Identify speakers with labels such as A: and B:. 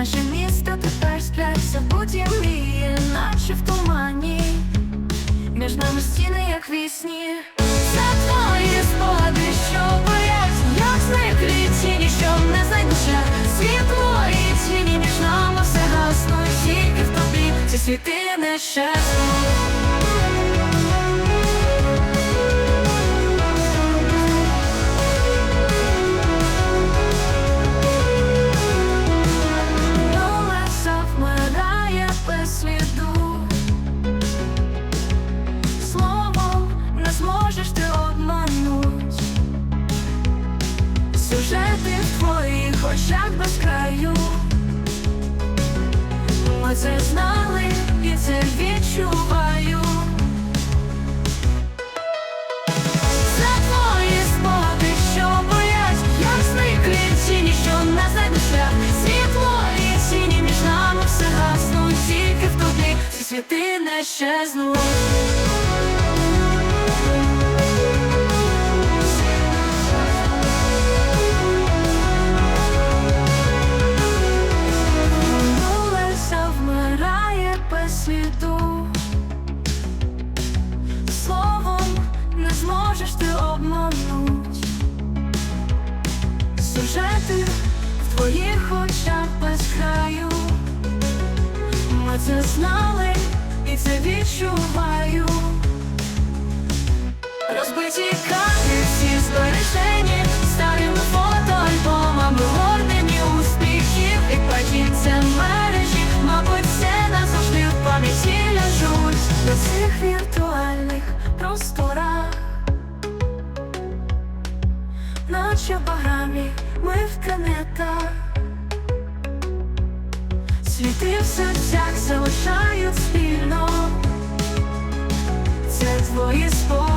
A: Наше місто тепер сплять будь мрії, наче в тумані. Між нами стіни, як вісні. Це твої спогади, що боять, як зниклі тіні, що не знайдуть шлях. Світло і тіні між нами все гасно, тільки в тобі ці світи не щезнуть. Сюжети в твоїх очах без краю. Ми це знали і це відчуваю. Це твої спогади, що боять, як зникли що не знайдуть шлях. Світло і між нами все гаснуть, тільки в тобі ці світи не щезнуть обмануть Сюжети в твоїх очах без краю. Ми це знали і це відчуваю. Розбиті карти всі збережені Старими фотоальбомами гордені успіхів. І падінь це мережі Мабуть, це назавжди в пам'яті ляжуть. На цих віртуальних В баграмі ми в канетах Світи в серцях залишають спільно. Це твої спогади